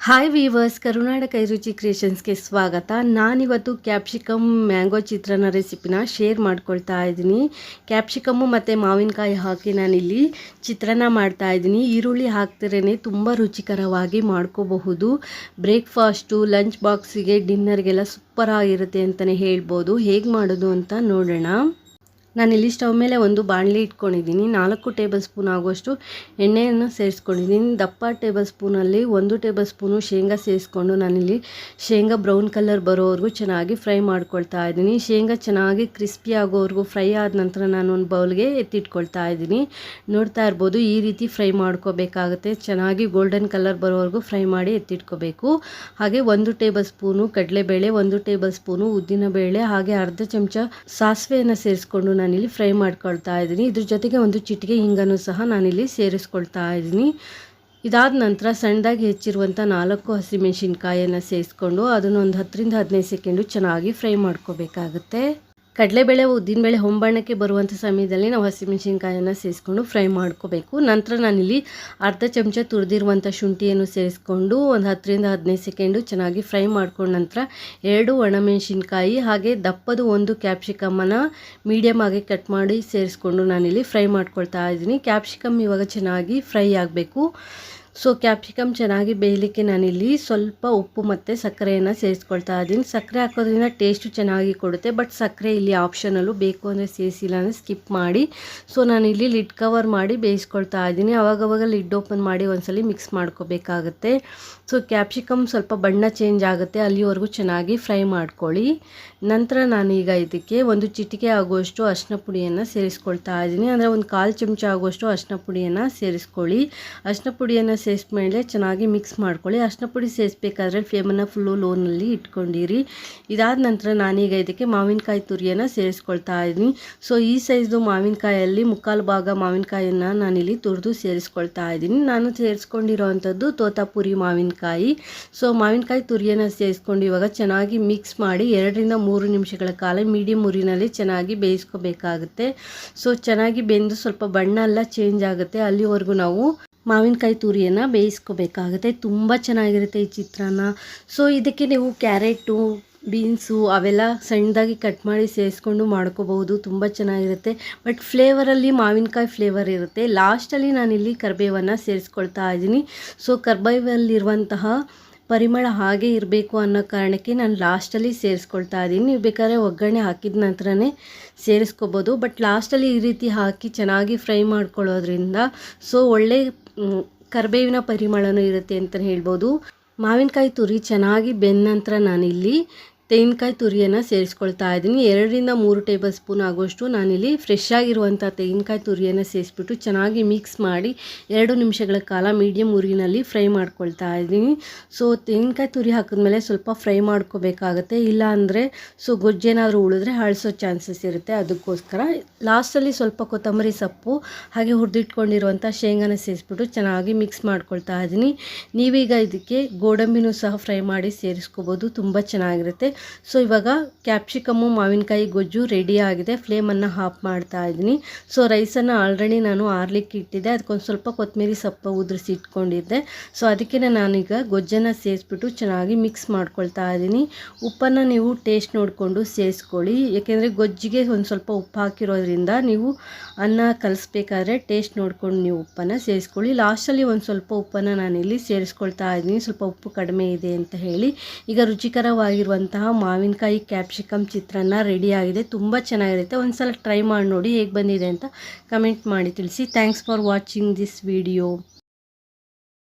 Hi viewers ಕರುನಾಡ ಕೈರುಚಿ ಕ್ರಿಯೇಷನ್ಸ್ಗೆ ಸ್ವಾಗತ. ನಾನಿವತ್ತು capsicum mango ಚಿತ್ರಾನ್ನ ರೆಸಿಪಿನ ಶೇರ್ ಮಾಡ್ಕೊಳ್ತಾ ಇದ್ದೀನಿ. ಕ್ಯಾಪ್ಸಿಕಮ್ಮು ಮತ್ತು ಮಾವಿನಕಾಯಿ ಹಾಕಿ ನಾನಿಲ್ಲಿ ಚಿತ್ರಾನ್ನ ಮಾಡ್ತಾ ಇದ್ದೀನಿ. ಈರುಳ್ಳಿ ಹಾಕ್ತಿರೇ ತುಂಬ ರುಚಿಕರವಾಗಿ ಮಾಡ್ಕೋಬಹುದು. ಬ್ರೇಕ್ಫಾಸ್ಟು ಲಂಚ್ ಬಾಕ್ಸಿಗೆ ಡಿನ್ನರ್ಗೆಲ್ಲ ಸೂಪರ್ ಆಗಿರುತ್ತೆ ಅಂತಲೇ ಹೇಳ್ಬೋದು. ಹೇಗೆ ಮಾಡೋದು ಅಂತ ನೋಡೋಣ. ನಾನಿಲ್ಲಿ ಸ್ಟವ್ ಮೇಲೆ ಒಂದು ಬಾಣಲಿ ಇಟ್ಕೊಂಡಿದ್ದೀನಿ. ನಾಲ್ಕು ಟೇಬಲ್ ಸ್ಪೂನ್ ಆಗುವಷ್ಟು ಎಣ್ಣೆಯನ್ನು ಸೇರಿಸ್ಕೊಂಡಿದ್ದೀನಿ. ದಪ್ಪ ಟೇಬಲ್ ಸ್ಪೂನಲ್ಲಿ ಒಂದು ಟೇಬಲ್ ಸ್ಪೂನು ಶೇಂಗಾ ಸೇರಿಸ್ಕೊಂಡು ನಾನಿಲ್ಲಿ ಶೇಂಗಾ ಬ್ರೌನ್ ಕಲರ್ ಬರೋವರೆಗೂ ಚೆನ್ನಾಗಿ ಫ್ರೈ ಮಾಡ್ಕೊಳ್ತಾ ಇದ್ದೀನಿ. ಶೇಂಗಾ ಚೆನ್ನಾಗಿ ಕ್ರಿಸ್ಪಿ ಆಗೋವರೆಗೂ ಫ್ರೈ ಆದ ನಂತರ ನಾನು ಒಂದು ಬೌಲ್ಗೆ ಎತ್ತಿಟ್ಕೊಳ್ತಾ ಇದ್ದೀನಿ. ನೋಡ್ತಾ ಇರ್ಬೋದು, ಈ ರೀತಿ ಫ್ರೈ ಮಾಡ್ಕೋಬೇಕಾಗುತ್ತೆ. ಚೆನ್ನಾಗಿ ಗೋಲ್ಡನ್ ಕಲರ್ ಬರೋವರೆಗೂ ಫ್ರೈ ಮಾಡಿ ಎತ್ತಿಟ್ಕೋಬೇಕು. ಹಾಗೆ ಒಂದು ಟೇಬಲ್ ಸ್ಪೂನು ಕಡಲೆಬೇಳೆ, ಒಂದು ಟೇಬಲ್ ಸ್ಪೂನು ಉದ್ದಿನಬೇಳೆ, ಹಾಗೆ ಅರ್ಧ ಚಮಚ ಸಾಸಿವೆಯನ್ನು ಸೇರಿಸ್ಕೊಂಡು ನಾನಿಲ್ಲಿ ಫ್ರೈ ಮಾಡ್ಕೊಳ್ತಾ ಇದ್ದೀನಿ. ಇದ್ರ ಜೊತೆಗೆ ಒಂದು ಚಿಟಿಕೆ ಹಿಂಗನ್ನು ಸಹ ನಾನಿಲ್ಲಿ ಸೇರಿಸ್ಕೊಳ್ತಾ ಇದ್ದೀನಿ. ಇದಾದ ನಂತರ ಸಣ್ಣದಾಗಿ ಹೆಚ್ಚಿರುವಂಥ ನಾಲ್ಕು ಹಸಿಮೆಣಸಿನ್ಕಾಯನ್ನು ಸೇರಿಸ್ಕೊಂಡು ಅದನ್ನು ಒಂದು ಹತ್ತರಿಂದ ಹದಿನೈದು ಸೆಕೆಂಡು ಚೆನ್ನಾಗಿ ಫ್ರೈ ಮಾಡ್ಕೋಬೇಕಾಗುತ್ತೆ. ಕಡಲೆಬೇಳೆ ಉದ್ದಿನಬೇಳೆ ಹೊಂಬಣ್ಣಕ್ಕೆ ಬರುವಂಥ ಸಮಯದಲ್ಲಿ ನಾವು ಹಸಿಮೆಣಸಿನ್ಕಾಯನ್ನು ಸೇರಿಸ್ಕೊಂಡು ಫ್ರೈ ಮಾಡ್ಕೋಬೇಕು. ನಂತರ ನಾನಿಲ್ಲಿ ಅರ್ಧ ಚಮಚ ತುರಿದಿರುವಂಥ ಶುಂಠಿಯನ್ನು ಸೇರಿಸ್ಕೊಂಡು ಒಂದು ಹತ್ತರಿಂದ ಹದಿನೈದು ಸೆಕೆಂಡು ಚೆನ್ನಾಗಿ ಫ್ರೈ ಮಾಡ್ಕೊಂಡ ನಂತರ ಎರಡು ಒಣಮೆಣಸಿನ್ಕಾಯಿ ಹಾಗೆ ದಪ್ಪದು ಒಂದು ಕ್ಯಾಪ್ಸಿಕಮ್ಮನ್ನು ಮೀಡಿಯಮ್ ಆಗಿ ಕಟ್ ಮಾಡಿ ಸೇರಿಸ್ಕೊಂಡು ನಾನಿಲ್ಲಿ ಫ್ರೈ ಮಾಡ್ಕೊಳ್ತಾ ಇದ್ದೀನಿ. ಕ್ಯಾಪ್ಸಿಕಮ್ ಇವಾಗ ಚೆನ್ನಾಗಿ ಫ್ರೈ ಆಗಬೇಕು. ಸೊ ಕ್ಯಾಪ್ಸಿಕಮ್ ಚೆನ್ನಾಗಿ ಬೇಯಲಿಕ್ಕೆ ನಾನಿಲ್ಲಿ ಸ್ವಲ್ಪ ಉಪ್ಪು ಮತ್ತು ಸಕ್ಕರೆಯನ್ನು ಸೇರಿಸ್ಕೊಳ್ತಾ ಇದ್ದೀನಿ. ಸಕ್ಕರೆ ಹಾಕೋದ್ರಿಂದ ಟೇಸ್ಟು ಚೆನ್ನಾಗಿ ಕೊಡುತ್ತೆ, ಬಟ್ ಸಕ್ಕರೆ ಇಲ್ಲಿ ಆಪ್ಷನಲ್ಲೂ ಬೇಕು ಅಂದರೆ ಸೇರಿಸಿಲ್ಲ ಅಂದರೆ ಸ್ಕಿಪ್ ಮಾಡಿ. ಸೊ ನಾನಿಲ್ಲಿ ಲಿಡ್ ಕವರ್ ಮಾಡಿ ಬೇಯಿಸ್ಕೊಳ್ತಾ ಇದ್ದೀನಿ. ಅವಾಗವಾಗ ಲಿಡ್ ಓಪನ್ ಮಾಡಿ ಒಂದ್ಸಲಿ ಮಿಕ್ಸ್ ಮಾಡ್ಕೋಬೇಕಾಗತ್ತೆ. ಸೊ ಕ್ಯಾಪ್ಸಿಕಮ್ ಸ್ವಲ್ಪ ಬಣ್ಣ ಚೇಂಜ್ ಆಗುತ್ತೆ, ಅಲ್ಲಿವರೆಗೂ ಚೆನ್ನಾಗಿ ಫ್ರೈ ಮಾಡ್ಕೊಳ್ಳಿ. ನಂತರ ನಾನೀಗ ಇದಕ್ಕೆ ಒಂದು ಚಿಟಿಕೆ ಆಗುವಷ್ಟು ಅರಿಶಿನ ಪುಡಿಯನ್ನು ಸೇರಿಸ್ಕೊಳ್ತಾ ಇದ್ದೀನಿ. ಅಂದರೆ ಒಂದು ಕಾಲು ಚಮಚ ಆಗುವಷ್ಟು ಅರಿಶಿನ ಪುಡಿಯನ್ನು ಸೇರಿಸ್ಕೊಳ್ಳಿ. ಅರಿಶಿನ ಪುಡಿಯನ್ನು ಸೇರಿಸ್ಮೇಲೆ ಚೆನ್ನಾಗಿ ಮಿಕ್ಸ್ ಮಾಡ್ಕೊಳ್ಳಿ. ಅರಿಶಿನ ಪುಡಿ ಸೇರಿಸ್ಬೇಕಾದ್ರೆ ಫ್ಲೇಮನ್ನು ಫುಲ್ಲು ಲೋನಲ್ಲಿ ಇಟ್ಕೊಂಡಿರಿ. ಇದಾದ ನಂತರ ನಾನೀಗ ಇದಕ್ಕೆ ಮಾವಿನಕಾಯಿ ತುರಿಯನ್ನು ಸೇರಿಸ್ಕೊಳ್ತಾ ಇದ್ದೀನಿ ಸೊ ಈ ಸೈಜ್ದು ಮಾವಿನಕಾಯಲ್ಲಿ ಮುಕ್ಕಾಲು ಭಾಗ ಮಾವಿನಕಾಯಿಯನ್ನು ನಾನಿಲ್ಲಿ ತುರಿದು ಸೇರಿಸ್ಕೊಳ್ತಾ ಇದ್ದೀನಿ ನಾನು ಸೇರಿಸ್ಕೊಂಡಿರೋವಂಥದ್ದು ತೋತಾಪುರಿ ಮಾವಿನಕಾಯಿ. ಸೊ ಮಾವಿನಕಾಯಿ ತುರಿಯನ್ನು ಸೇರಿಸ್ಕೊಂಡು ಇವಾಗ ಚೆನ್ನಾಗಿ ಮಿಕ್ಸ್ ಮಾಡಿ ಎರಡರಿಂದ ಮೂರು ನಿಮಿಷಗಳ ಕಾಲ ಮೀಡಿಯಮ್ ಉರಿನಲ್ಲಿ ಚೆನ್ನಾಗಿ ಬೇಯಿಸ್ಕೋಬೇಕಾಗುತ್ತೆ. ಸೊ ಚೆನ್ನಾಗಿ ಬೆಂದು ಸ್ವಲ್ಪ ಬಣ್ಣ ಎಲ್ಲ ಚೇಂಜ್ ಆಗುತ್ತೆ. ಅಲ್ಲಿವರೆಗೂ ನಾವು ಮಾವಿನಕಾಯಿ ತುರಿಯನ್ನು ಬೇಯಿಸ್ಕೋಬೇಕಾಗುತ್ತೆ. ತುಂಬ ಚೆನ್ನಾಗಿರುತ್ತೆ ಈ ಚಿತ್ರಾನ್ನ. ಸೊ ಇದಕ್ಕೆ ನೀವು ಕ್ಯಾರೆಟು, ಬೀನ್ಸು ಅವೆಲ್ಲ ಸಣ್ಣದಾಗಿ ಕಟ್ ಮಾಡಿ ಸೇರಿಸ್ಕೊಂಡು ಮಾಡ್ಕೋಬಹುದು. ತುಂಬ ಚೆನ್ನಾಗಿರುತ್ತೆ. ಬಟ್ ಫ್ಲೇವರಲ್ಲಿ ಮಾವಿನಕಾಯಿ ಫ್ಲೇವರ್ ಇರುತ್ತೆ. ಲಾಸ್ಟಲ್ಲಿ ನಾನಿಲ್ಲಿ ಕರ್ಬೇವನ್ನು ಸೇರಿಸ್ಕೊಳ್ತಾ ಇದ್ದೀನಿ. ಸೊ ಕರ್ಬೇವಲ್ಲಿರುವಂತಹ ಪರಿಮಳ ಹಾಗೆ ಇರಬೇಕು ಅನ್ನೋ ಕಾರಣಕ್ಕೆ ನಾನು ಲಾಸ್ಟಲ್ಲಿ ಸೇರಿಸ್ಕೊಳ್ತಾ ಇದ್ದೀನಿ. ನೀವು ಬೇಕಾದ್ರೆ ಒಗ್ಗರಣೆ ಹಾಕಿದ ನಂತರನೇ ಸೇರಿಸ್ಕೋಬೋದು ಬಟ್ ಲಾಸ್ಟಲ್ಲಿ ಈ ರೀತಿ ಹಾಕಿ ಚೆನ್ನಾಗಿ ಫ್ರೈ ಮಾಡ್ಕೊಳ್ಳೋದ್ರಿಂದ ಸೊ ಒಳ್ಳೆ ಕರಿಬೇವಿನ ಪರಿಮಳನೂ ಇರುತ್ತೆ ಅಂತಲೇ ಹೇಳ್ಬೋದು. ಮಾವಿನಕಾಯಿ ತುರಿ ಚೆನ್ನಾಗಿ ಬೆಂದ ನಂತರ ನಾನಿಲ್ಲಿ ತೆಂಗಿನಕಾಯಿ ತುರಿಯನ್ನು ಸೇರಿಸ್ಕೊಳ್ತಾ ಇದ್ದೀನಿ. ಎರಡರಿಂದ ಮೂರು ಟೇಬಲ್ ಸ್ಪೂನ್ ಆಗುವಷ್ಟು ನಾನಿಲ್ಲಿ ಫ್ರೆಶ್ ಆಗಿರುವಂಥ ತೆಂಗಿನಕಾಯಿ ತುರಿಯನ್ನು ಸೇರಿಸ್ಬಿಟ್ಟು ಚೆನ್ನಾಗಿ ಮಿಕ್ಸ್ ಮಾಡಿ ಎರಡು ನಿಮಿಷಗಳ ಕಾಲ ಮೀಡಿಯಮ್ ಉರಿನಲ್ಲಿ ಫ್ರೈ ಮಾಡ್ಕೊಳ್ತಾ ಇದ್ದೀನಿ. ಸೊ ತೆಂಗಿನಕಾಯಿ ತುರಿ ಹಾಕಿದ್ಮೇಲೆ ಸ್ವಲ್ಪ ಫ್ರೈ ಮಾಡ್ಕೋಬೇಕಾಗತ್ತೆ. ಇಲ್ಲ ಅಂದರೆ ಸೊ ಗೊಜ್ಜೇನಾದರೂ ಉಳಿದ್ರೆ ಹಳಸೋ ಚಾನ್ಸಸ್ ಇರುತ್ತೆ. ಅದಕ್ಕೋಸ್ಕರ ಲಾಸ್ಟಲ್ಲಿ ಸ್ವಲ್ಪ ಕೊತ್ತಂಬರಿ ಸೊಪ್ಪು, ಹಾಗೆ ಹುರಿದಿಟ್ಕೊಂಡಿರುವಂಥ ಶೇಂಗಾನ ಸೇರಿಸ್ಬಿಟ್ಟು ಚೆನ್ನಾಗಿ ಮಿಕ್ಸ್ ಮಾಡ್ಕೊಳ್ತಾ ಇದ್ದೀನಿ. ನೀವೀಗ ಇದಕ್ಕೆ ಗೋಡಂಬಿನೂ ಸಹ ಫ್ರೈ ಮಾಡಿ ಸೇರಿಸ್ಕೋಬೋದು. ತುಂಬ ಚೆನ್ನಾಗಿರುತ್ತೆ. ಸೊ ಇವಾಗ ಕ್ಯಾಪ್ಸಿಕಮ್ಮು ಮಾವಿನಕಾಯಿ, ಗೊಜ್ಜು ರೆಡಿ ಆಗಿದೆ. ಫ್ಲೇಮನ್ನು ಹಾಫ್ ಮಾಡ್ತಾ ಇದ್ದೀನಿ. ಸೊ ರೈಸನ್ನು ಆಲ್ರೆಡಿ ನಾನು ಆರ್ಲಿಕ್ಕೆ ಇಟ್ಟಿದ್ದೆ. ಅದಕ್ಕೊಂದು ಸ್ವಲ್ಪ ಕೊತ್ತಂಬರಿ ಸೊಪ್ಪು ಉದುರಿಸಿ ಇಟ್ಕೊಂಡಿದ್ದೆ. ಸೊ ಅದಕ್ಕೆ ನಾನೀಗ ಗೊಜ್ಜನ್ನು ಸೇರಿಸ್ಬಿಟ್ಟು ಚೆನ್ನಾಗಿ ಮಿಕ್ಸ್ ಮಾಡ್ಕೊಳ್ತಾ ಇದ್ದೀನಿ. ಉಪ್ಪನ್ನು ನೀವು ಟೇಸ್ಟ್ ನೋಡಿಕೊಂಡು ಸೇರಿಸ್ಕೊಳ್ಳಿ ಏಕೆಂದರೆ ಗೊಜ್ಜಿಗೆ ಒಂದು ಸ್ವಲ್ಪ ಉಪ್ಪು ಹಾಕಿರೋದ್ರಿಂದ ನೀವು ಅನ್ನ ಕಲಿಸ್ಬೇಕಾದ್ರೆ ಟೇಸ್ಟ್ ನೋಡ್ಕೊಂಡು ನೀವು ಉಪ್ಪನ್ನು ಸೇರಿಸ್ಕೊಳ್ಳಿ ಲಾಸ್ಟಲ್ಲಿ ಒಂದು ಸ್ವಲ್ಪ ಉಪ್ಪನ್ನು ನಾನಿಲ್ಲಿ ಸೇರಿಸ್ಕೊಳ್ತಾ ಇದ್ದೀನಿ. ಸ್ವಲ್ಪ ಉಪ್ಪು ಕಡಿಮೆ ಇದೆ ಅಂತ ಹೇಳಿ. ಈಗ ರುಚಿಕರವಾಗಿರುವಂತಹ ಮಾವಿನಕಾಯಿ ಕ್ಯಾಪ್ಸಿಕಮ್ ಚಿತ್ರಾನ್ನ ರೆಡಿ ಆಗಿದೆ. ತುಂಬ ಚೆನ್ನಾಗಿರುತ್ತೆ. ಒಂದು ಸಲ ಟ್ರೈ ಮಾಡಿ ನೋಡಿ ಹೇಗೆ ಬಂದಿದೆ ಅಂತ ಕಮೆಂಟ್ ಮಾಡಿ ತಿಳಿಸಿ. Thanks for watching this video